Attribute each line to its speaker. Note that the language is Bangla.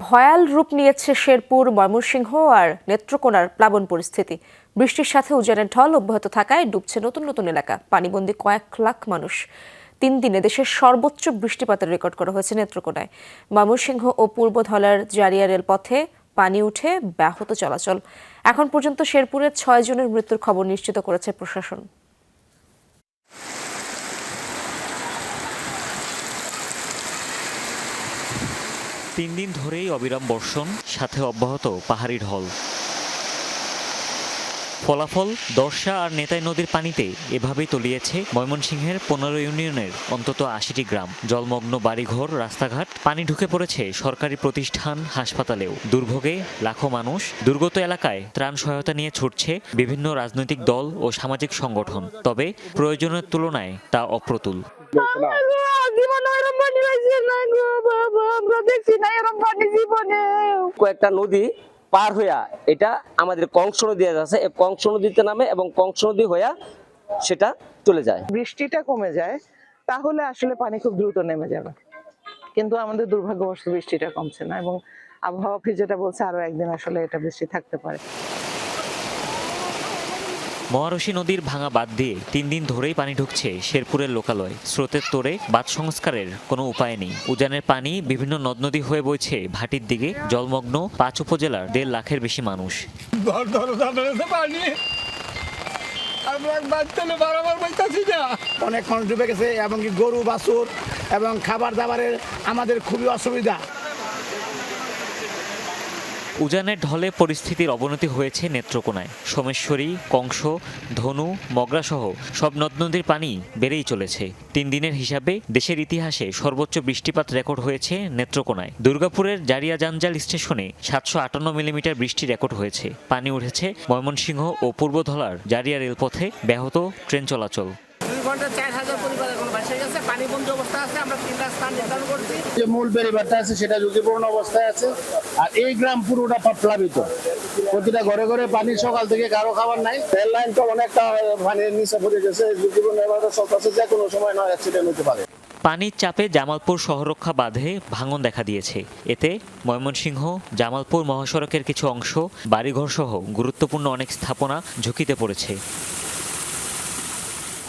Speaker 1: ভয়াল রূপ নিয়েছে শেরপুর, ময়মনসিংহ আর নেত্রকোনার প্লাবন পরিস্থিতি। বৃষ্টির সাথে উজানের ঢল অব্যাহত থাকায় ডুবছে নতুন নতুন এলাকা। পানিবন্দী কয়েক লাখ মানুষ। তিন দিনে দেশের সর্বোচ্চ বৃষ্টিপাতের রেকর্ড করা হয়েছে নেত্রকোনায়। ময়মনসিংহ ও পূর্ব ধলার জারিয়া রেলপথে পানি উঠে ব্যাহত চলাচল। এখন পর্যন্ত শেরপুরে ছয় জনের মৃত্যুর খবর নিশ্চিত করেছে প্রশাসন।
Speaker 2: তিন দিন ধরেই অবিরাম বর্ষণ সাথে অব্যাহত পাহাড়ি ঢল। ফলাফল দর্শা আর নেতাই নদীর পানিতে এভাবেই তলিয়েছে ময়মনসিংহের পনেরো ইউনিয়নের অন্তত আশিটি গ্রাম। জলমগ্ন বাড়িঘর রাস্তাঘাট পানি ঢুকে পড়েছে সরকারি প্রতিষ্ঠান হাসপাতালেও। দুর্ভোগে লাখো মানুষ দুর্গত এলাকায় ত্রাণ সহায়তা নিয়ে ছুটছে বিভিন্ন রাজনৈতিক দল ও সামাজিক সংগঠন। তবে প্রয়োজনের তুলনায় তা অপ্রতুল।
Speaker 3: কয়েকটা নদী পার হইয়া এটা আমাদের কংস নদী আছে। কংস নদীতে নামে এবং কংস নদী হইয়া সেটা চলে যায়।
Speaker 4: বৃষ্টিটা কমে যায়, তাহলে আসলে পানি খুব দ্রুত নেমে যাবে। কিন্তু আমাদের দুর্ভাগ্যবশত বৃষ্টিটা কমছে না এবং আবহাওয়া অফিস যেটা বলছে, আরও একদিন আসলে এটা বৃষ্টি থাকতে পারে।
Speaker 2: মহারশী নদীর ভাঙা বাঁধ দিয়ে তিন দিন ধরেই পানি ঢুকছে শেরপুরের লোকালয়। স্রোতের তোরে বাঁধ সংস্কারের কোনো উপায় নেই। উজানের পানি বিভিন্ন নদ নদী হয়ে বইছে। ভাটির দিকে জলমগ্ন পাঁচ উপজেলার দেড় লাখের বেশি মানুষ।
Speaker 5: অনেক মানুষ ডুবে গেছে এবং গরু বাছুর এবং খাবার দাবারের আমাদের খুবই অসুবিধা।
Speaker 2: উজানের ঢলে পরিস্থিতির অবনতি হয়েছে নেত্রকোনায়। সোমেশ্বরী, কংস, ধনু, মগরাসহ সব নদ নদীর পানি বেড়েই চলেছে। তিন দিনের হিসাবে দেশের ইতিহাসে সর্বোচ্চ বৃষ্টিপাত রেকর্ড হয়েছে নেত্রকোনায়। দুর্গাপুরের জারিয়া জাঞ্জাল স্টেশনে সাতশো আটান্ন মিলিমিটার বৃষ্টি রেকর্ড হয়েছে। পানি উঠেছে ময়মনসিংহ ও পূর্বধলার জারিয়া রেলপথে ব্যাহত ট্রেন চলাচল।
Speaker 6: ঘণ্টা চার হাজার পরিবার এখন ভাসে গেছে পানি অবস্থা আছে আমরা তিনটা স্থান নির্ধারণ করছি।
Speaker 5: যে মূল পরিবারটা আছে সেটা ঝুঁকিপূর্ণ অবস্থায় আছে। আর এই গ্রাম পুরোটা প্লাবিত প্রতিটা ঘরে ঘরে পানি সকাল থেকে কারও খাবার নাই। রেল লাইন তো অনেকটা পানির নিচে পড়ে গেছে। ঝুঁকিপূর্ণ এভাবে চলতেছে যে কোনো সময় নয় অ্যাক্সিডেন্ট হতে পারে।
Speaker 2: পানির চাপে জামালপুর শহররক্ষা বাঁধে ভাঙন দেখা দিয়েছে। এতে ময়মনসিংহ জামালপুর মহাসড়কের কিছু অংশ বাড়িঘর সহ গুরুত্বপূর্ণ অনেক স্থাপনা ঝুঁকিতে পড়েছে।